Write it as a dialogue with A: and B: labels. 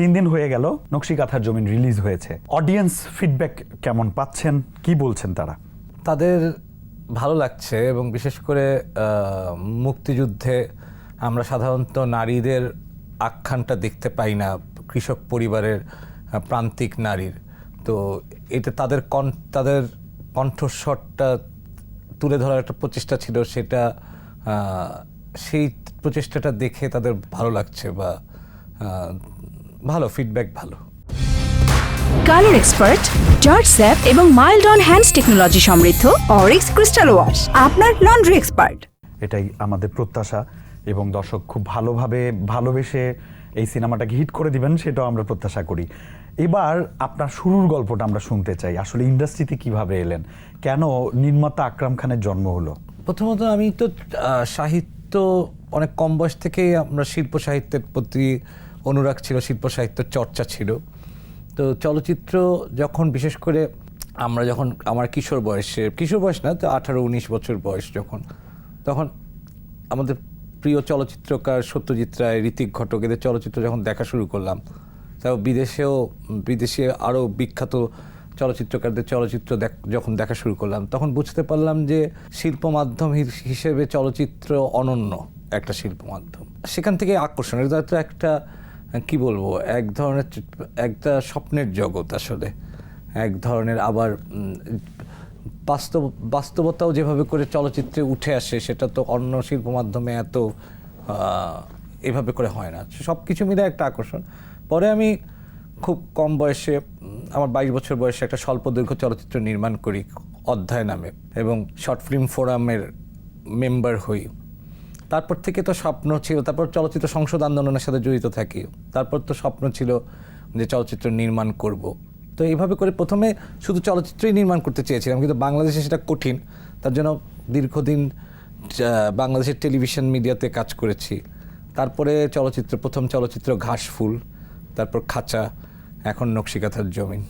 A: তিন দিন হয়ে গেল নকশিকাথার জমিন রিলিজ হয়েছে। অডিয়েন্স ফিডব্যাক কেমন পাচ্ছেন? কি বলছেন তারা?
B: তাদের ভালো লাগছে এবং বিশেষ করে মুক্তিযুদ্ধে আমরা সাধারণত নারীদের আখ্যানটা দেখতে পাই না, কৃষক পরিবারের প্রান্তিক নারীর। তো এটা তাদের কন, তাদের কণ্ঠস্বরটা তুলে ধরার একটা প্রচেষ্টা ছিল, সেটা সেই প্রচেষ্টাটা দেখে তাদের ভালো লাগছে বা ভালো ফিডব্যাক ভালো।
C: কালার এক্সপার্ট জর্জ স্যাপ এবং মাইল্ড অন হ্যান্ডস টেকনোলজি সমৃদ্ধ অরিক্স ক্রিস্টাল ওয়াশ আপনার লন্ড্রি এক্সপার্ট
A: এটাই আমাদের প্রত্যাশা এবং দর্শক খুব ভালোভাবে ভালোবেসে এই সিনেমাটাকে হিট করে দিবেন সেটাও আমরা প্রত্যাশা করি। এবার আপনার শুরুর গল্পটা আমরা শুনতে চাই আসলে ইন্ডাস্ট্রিতে কীভাবে এলেন? কেন নির্মাতা আকরাম খানের জন্ম হলো?
B: প্রথমত আমি তো সাহিত্য অনেক কম বয়স থেকেই আমরা শিল্প সাহিত্যের প্রতি অনুরাগ ছিল, শিল্প সাহিত্যের চর্চা ছিল। তো চলচ্চিত্র যখন, বিশেষ করে আমরা যখন, আমার কিশোর বয়সে, কিশোর বয়স না, তো আঠারো উনিশ বছর বয়স যখন, তখন আমাদের প্রিয় চলচ্চিত্রকার সত্যজিৎ রায়, ঋতিক ঘটক, এদের চলচ্চিত্র যখন দেখা শুরু করলাম, তাও বিদেশেও, বিদেশে আরও বিখ্যাত চলচ্চিত্রকারদের চলচ্চিত্র যখন দেখা শুরু করলাম, তখন বুঝতে পারলাম যে শিল্প মাধ্যম হিসেবে চলচ্চিত্র অনন্য একটা শিল্প মাধ্যম। সেখান থেকে আকর্ষণ, এটা তো একটা কি বলব? এক ধরনের একটা স্বপ্নের জগৎ আসলে। এক ধরনের আবার বাস্তব, বাস্তবতাও যেভাবে করে চলচ্চিত্রে উঠে আসে, সেটা তো অন্য শিল্প মাধ্যমে এত এভাবে করে হয় না। সব কিছু মিলে একটা আকর্ষণ। পরে আমি খুব কম বয়সে আমার বাইশ বছর বয়সে একটা স্বল্প দৈর্ঘ্য চলচ্চিত্র নির্মাণ করি অধ্যায় নামে এবং শর্ট ফিল্ম ফোরামের মেম্বার হই। তারপর থেকে তো স্বপ্ন ছিল, তারপর চলচ্চিত্র সংসদ আন্দোলনের সাথে জড়িত থাকি। তারপর তো স্বপ্ন ছিল যে চলচ্চিত্র নির্মাণ করব। তো এইভাবে করে প্রথমে শুধু চলচ্চিত্রই নির্মাণ করতে চেয়েছিলাম, কিন্তু বাংলাদেশে সেটা কঠিন। তার জন্য দীর্ঘদিন বাংলাদেশের টেলিভিশন মিডিয়াতে কাজ করেছি। তারপরে চলচ্চিত্র, প্রথম চলচ্চিত্র ঘাসফুল, তারপর খাঁচা, এখন নকশিকাথার জমিন।